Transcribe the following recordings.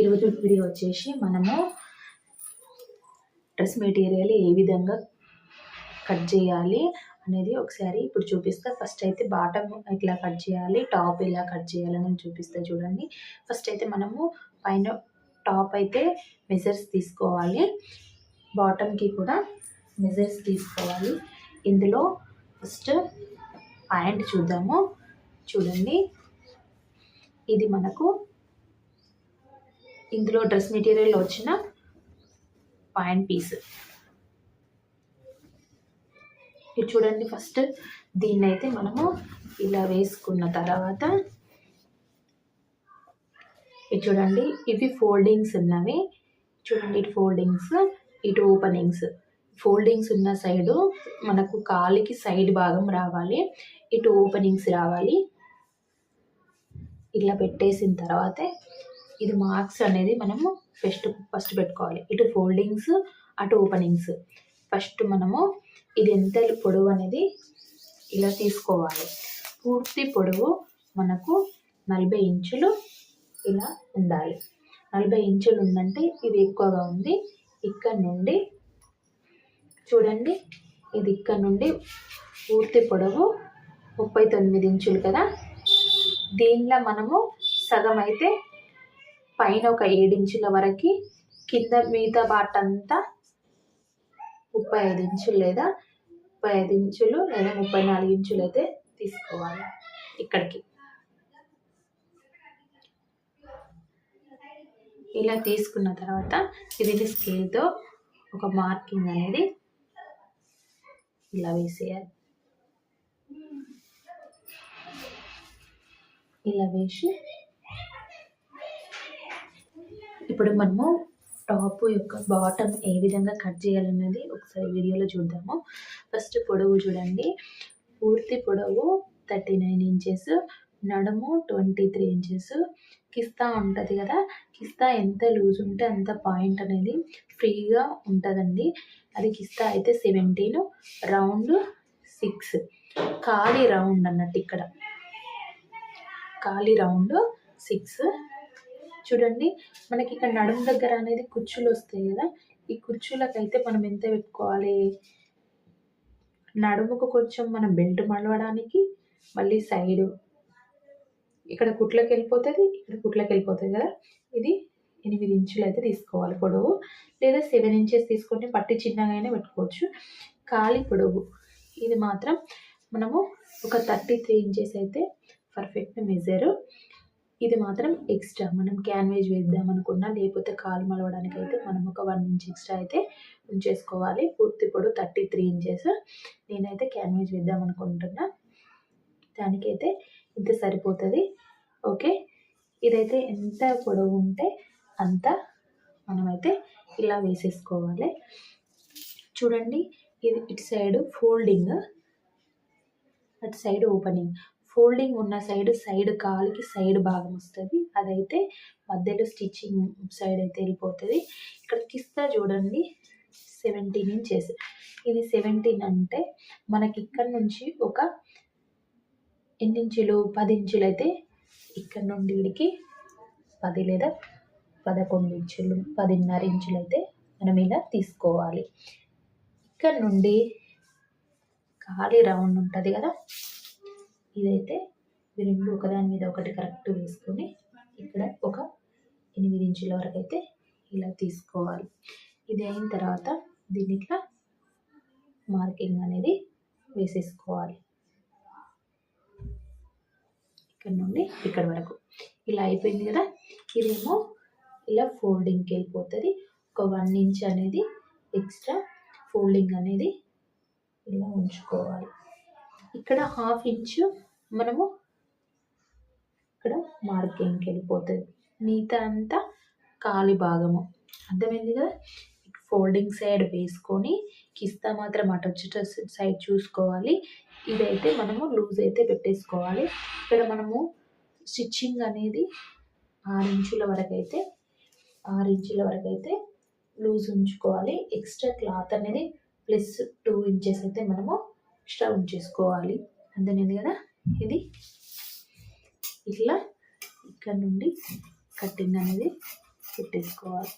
ఈరోజు వీడియో వచ్చేసి మనము డ్రెస్ మెటీరియల్ ఏ విధంగా కట్ చేయాలి అనేది ఒకసారి ఇప్పుడు చూపిస్తా. ఫస్ట్ అయితే బాటమ్ ఎట్లా కట్ చేయాలి టాప్ ఎలా కట్ చేయాలి చూపిస్తా చూడండి. ఫస్ట్ అయితే మనము పైన టాప్ అయితే మెజర్స్ తీసుకోవాలి. బాటమ్కి కూడా మెజర్స్ తీసుకోవాలి. ఇందులో ఫస్ట్ ప్యాంట్ చూద్దాము. చూడండి. ఇది మనకు ఇందులో డ్రెస్ మెటీరియల్ వచ్చిన పాయింట్ పీస్ ఇది చూడండి ఫస్ట్ దీన్ని అయితే మనము ఇలా వేసుకున్న తర్వాత ఇది చూడండి ఇవి ఫోల్డింగ్స్ ఉన్నవి. చూడండి ఇటు ఫోల్డింగ్స్ ఇటు ఓపెనింగ్స్ ఫోల్డింగ్స్ ఉన్న సైడు మనకు కాలికి సైడ్ భాగం రావాలి. ఇటు ఓపెనింగ్స్ రావాలి. ఇలా పెట్టేసిన తర్వాతే ఇది మార్క్స్ అనేది మనము ఫస్ట్ ఫస్ట్ పెట్టుకోవాలి. ఇటు ఫోల్డింగ్స్ అటు ఓపెనింగ్స్ ఫస్ట్ మనము ఇది ఎంత పొడవు అనేది ఇలా తీసుకోవాలి. పూర్తి పొడవు మనకు నలభై ఇంచులు ఇలా ఉండాలి. నలభై ఇంచులు ఉందంటే ఇది ఎక్కువగా ఉంది. ఇక్కడ నుండి చూడండి ఇది ఇక్కడ నుండి పూర్తి పొడవు ముప్పై తొమ్మిది ఇంచులు కదా. దీనిలో మనము సగం అయితే పైన ఒక ఏడించుల వరకు కింద మిగతా పార్ట్ అంతా ముప్పై ఐదు ఇంచులు లేదా ముప్పై ఐదు ఇంచులు లేదా ముప్పై నాలుగు ఇంచులు అయితే తీసుకోవాలి ఇక్కడికి. ఇలా తీసుకున్న తర్వాత ఇది స్కేల్తో ఒక మార్కింగ్ అనేది ఇలా వేసేయాలి. ఇలా వేసి ఇప్పుడు మనము టాప్ యొక్క బాటమ్ ఏ విధంగా కట్ చేయాలన్నది ఒకసారి వీడియోలో చూద్దాము. ఫస్ట్ పొడవు చూడండి. పూర్తి పొడవు థర్టీ నైన్ ఇంచెస్ నడుము ట్వంటీ త్రీ ఇంచెస్ కిస్తా ఉంటుంది కదా? కిస్తా ఎంత లూజ్ ఉంటే అంత పాయింట్ అనేది ఫ్రీగా ఉంటుందండి. అది కిస్తా అయితే సెవెంటీన్ రౌండ్ సిక్స్ ఖాళీ రౌండ్ అన్నట్టు ఇక్కడ. ఖాళీ రౌండ్ సిక్స్ చూడండి మనకి ఇక్కడ నడుము దగ్గర అనేది కుర్చీలు వస్తాయి కదా ఈ కుర్చీలకైతే మనం ఎంత పెట్టుకోవాలి? నడుముకు కొంచెం మనం బెల్ట్ మడవడానికి మళ్ళీ సైడు ఇక్కడ కుట్లకి వెళ్ళిపోతుంది ఇక్కడ కుట్లకి వెళ్ళిపోతుంది కదా ఇది ఎనిమిది ఇంచులు అయితే తీసుకోవాలి పొడవు. లేదా సెవెన్ ఇంచెస్ తీసుకొని పట్టి చిన్నగా అయినా పెట్టుకోవచ్చు. ఖాళీ పొడవు ఇది మాత్రం మనము ఒక థర్టీ త్రీ ఇంచెస్ అయితే పర్ఫెక్ట్ మెజరు ఇది మాత్రం ఎక్స్ట్రా మనం క్యాన్వేజ్ వేద్దాం అనుకున్నా లేకపోతే కాలు మలవడానికి అయితే మనం ఒక వన్ ఇంచ్ ఎక్స్ట్రా అయితే ఉంచేసుకోవాలి. పూర్తి పొడు థర్టీ త్రీ ఇంచెస్ నేనైతే క్యాన్వేజ్ వేద్దాం అనుకుంటున్నా. దానికైతే ఇంత సరిపోతుంది. ఓకే? ఇదైతే ఎంత పొడవు ఉంటే అంత మనమైతే ఇలా వేసేసుకోవాలి. చూడండి ఇది ఇటు సైడ్ ఫోల్డింగ్ అటు సైడ్ ఓపెనింగ్ ఫోల్డింగ్ ఉన్న సైడ్ సైడ్ కాలుకి సైడ్ భాగం వస్తుంది. అదైతే మధ్యలో స్టిచ్చింగ్ సైడ్ అయితే వెళ్ళిపోతుంది. ఇక్కడ కిస్తా చూడండి. Seventeen inches. ఇది సెవెంటీన్ అంటే మనకి ఇక్కడ నుంచి ఒక ఎన్ని ఇంచులు? పది ఇంచులు అయితే ఇక్కడ నుండి వీడికి పది లేదా పదకొండు ఇంచులు పదిన్నర ఇంచులు అయితే మనం ఇలా తీసుకోవాలి. ఇక్కడ నుండి ఖాళీ రౌండ్ ఉంటుంది కదా? ఇదైతే ఇవి రెండు ఒకదాని మీద ఒకటి కరెక్ట్ వేసుకొని ఇక్కడ ఒక ఎనిమిది ఇంచుల వరకు అయితే ఇలా తీసుకోవాలి. ఇది అయిన తర్వాత దీన్ని ఇట్లా మార్కింగ్ అనేది వేసేసుకోవాలి. ఇక్కడ నుండి ఇక్కడ వరకు. ఇలా అయిపోయింది కదా? ఇదేమో ఇలా ఫోల్డింగ్కి వెళ్ళిపోతుంది. ఒక వన్ ఇంచ్ అనేది ఎక్స్ట్రా ఫోల్డింగ్ అనేది ఇలా ఉంచుకోవాలి. ఇక్కడ హాఫ్ ఇంచు మనము ఇక్కడ మార్కింగ్కి వెళ్ళిపోతుంది మిగతా అంతా కాలి భాగము. అర్థమైంది కదా? ఫోల్డింగ్ సైడ్ వేసుకొని కిస్తా మాత్రం అటు వచ్చేట సైడ్ చూసుకోవాలి. ఇదైతే మనము లూజ్ అయితే పెట్టేసుకోవాలి. ఇక్కడ మనము స్టిచ్చింగ్ అనేది ఆరు ఇంచుల వరకు అయితే ఆరు ఇంచుల వరకు అయితే లూజ్ ఉంచుకోవాలి. ఎక్స్ట్రా క్లాత్ అనేది ప్లస్ టూ ఇంచెస్ అయితే మనము ఎక్స్ట్రా ఉంచేసుకోవాలి. అర్థమైంది కదా? ఇది ఇట్లా ఇక్కడ నుండి కటింగ్ అనేది పెట్టేసుకోవాలి.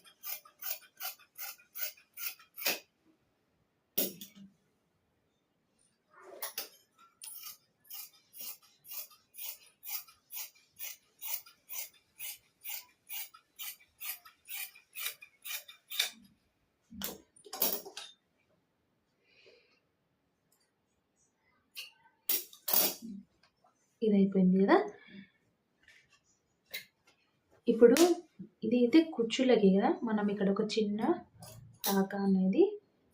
ఇది అయిపోయింది కదా. ఇప్పుడు ఇది అయితే కుచ్చులకి కదా. మనం ఇక్కడ ఒక చిన్న టాకా అనేది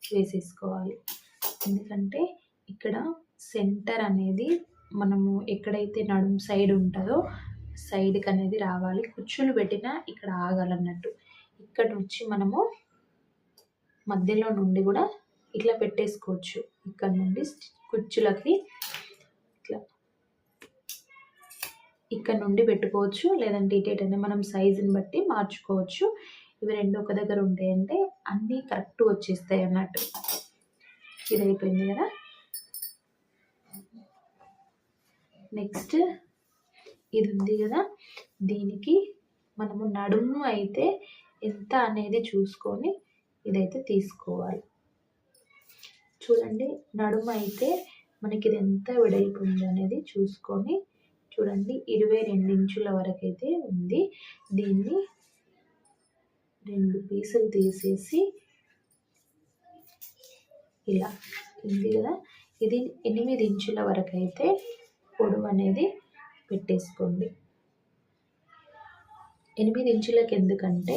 వేసేసుకోవాలి. ఎందుకంటే ఇక్కడ సెంటర్ అనేది మనము ఎక్కడైతే నడుము సైడ్ ఉంటుందో సైడ్కి అనేది రావాలి. కుచ్చులు పెట్టినా ఇక్కడ ఆగాలన్నట్టు. ఇక్కడ నుంచి మనము మధ్యలో నుండి కూడా ఇట్లా పెట్టేసుకోవచ్చు. ఇక్కడ నుండి కుచ్చులకి ఇక్కడ నుండి పెట్టుకోవచ్చు లేదంటే ఇటేట్ మనం సైజుని బట్టి మార్చుకోవచ్చు. ఇవి రెండు ఒక దగ్గర ఉంటాయంటే అన్నీ కరెక్ట్ వచ్చేస్తాయి అన్నట్టు. ఇది అయిపోయింది కదా? నెక్స్ట్ ఇది ఉంది కదా? దీనికి మనము నడుము అయితే ఎంత అనేది చూసుకొని ఇదైతే తీసుకోవాలి. చూడండి నడుము అయితే మనకి ఇది ఎంత విడైపోయింది అనేది చూసుకొని చూడండి ఇరవై రెండు ఇంచుల వరకు అయితే ఉంది. దీన్ని రెండు పీసులు తీసేసి ఇలా ఉంది కదా? ఇది ఎనిమిది ఇంచుల వరకు అయితే పొడవు అనేది పెట్టేసుకోండి. ఎనిమిది ఇంచులకు ఎందుకంటే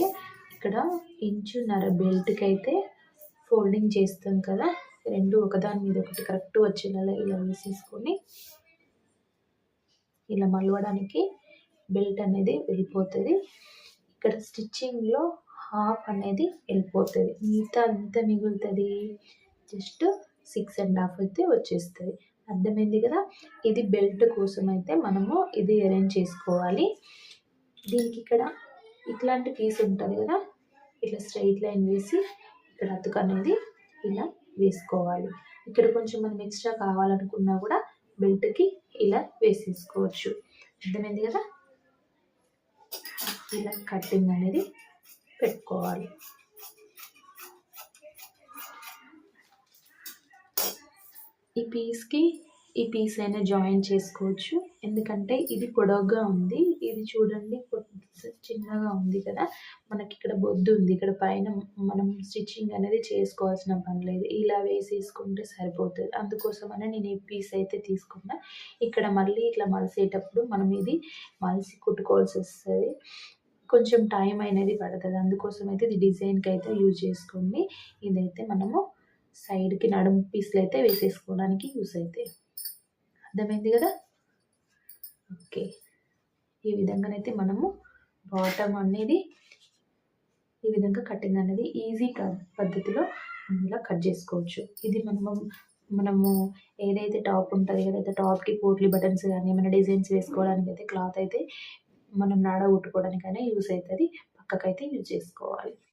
ఇక్కడ ఇంచున్నర బెల్ట్కి అయితే ఫోల్డింగ్ చేస్తాం కదా? రెండు ఒకదాని మీద ఒకటి కరెక్ట్ వచ్చేలా ఇలా వేసేసుకొని ఇలా మలవడానికి బెల్ట్ అనేది వెళ్ళిపోతుంది. ఇక్కడ స్టిచ్చింగ్లో హాఫ్ అనేది వెళ్ళిపోతుంది. మిగతా ఎంత మిగులుతుంది. జస్ట్ సిక్స్ అండ్ హాఫ్ అయితే వచ్చేస్తుంది. అర్థమైంది కదా? ఇది బెల్ట్ కోసం అయితే మనము ఇది అరేంజ్ చేసుకోవాలి. దీనికి ఇక్కడ ఇట్లాంటి పీస్ ఉంటుంది కదా? ఇట్లా స్ట్రైట్ లైన్ వేసి ఇక్కడ అతుకు అనేది ఇలా వేసుకోవాలి. ఇక్కడ కొంచెం మనం ఎక్స్ట్రా కావాలనుకున్నా కూడా బెల్ట్కి ఇలా వేసేసుకోవచ్చు. అర్థమైంది కదా? ఇలా కట్టింగ్ అనేది పెట్టుకోవాలి. ఈ పీస్కి ఈ పీస్ అయినా జాయిన్ చేసుకోవచ్చు. ఎందుకంటే ఇది పొడవుగా ఉంది. ఇది చూడండి చిన్నగా ఉంది కదా మనకి ఇక్కడ బొద్దు ఉంది. ఇక్కడ పైన మనం స్టిచ్చింగ్ అనేది చేసుకోవాల్సిన పని లేదు. ఇలా వేసేసుకుంటే సరిపోతుంది. అందుకోసమనే నేను ఈ పీస్ అయితే తీసుకున్నా. ఇక్కడ మళ్ళీ ఇట్లా మలిసేటప్పుడు మనం ఇది మలిసి కుట్టుకోవాల్సి వస్తుంది. కొంచెం టైం అనేది పడుతుంది. అందుకోసం అయితే ఇది డిజైన్కి అయితే యూజ్ చేసుకోండి. ఇదైతే మనము సైడ్కి నడుము పీస్లు అయితే వేసేసుకోవడానికి యూస్ అవుతాయి అర్థమైంది కదా? ఓకే ఈ విధంగానైతే మనము బాటమ్ అనేది ఈ విధంగా కటింగ్ అనేది ఈజీ పద్ధతిలో ఇలా కట్ చేసుకోవచ్చు. ఇది మనము మనము ఏదైతే టాప్ ఉంటుంది కదా టాప్కి పోట్లీ బటన్స్ కానీ ఏమైనా డిజైన్స్ వేసుకోవడానికి అయితే క్లాత్ అయితే మనం నాడ కుట్టుకోవడానికైనా యూస్ అవుతుంది. పక్కకైతే యూజ్ చేసుకోవాలి.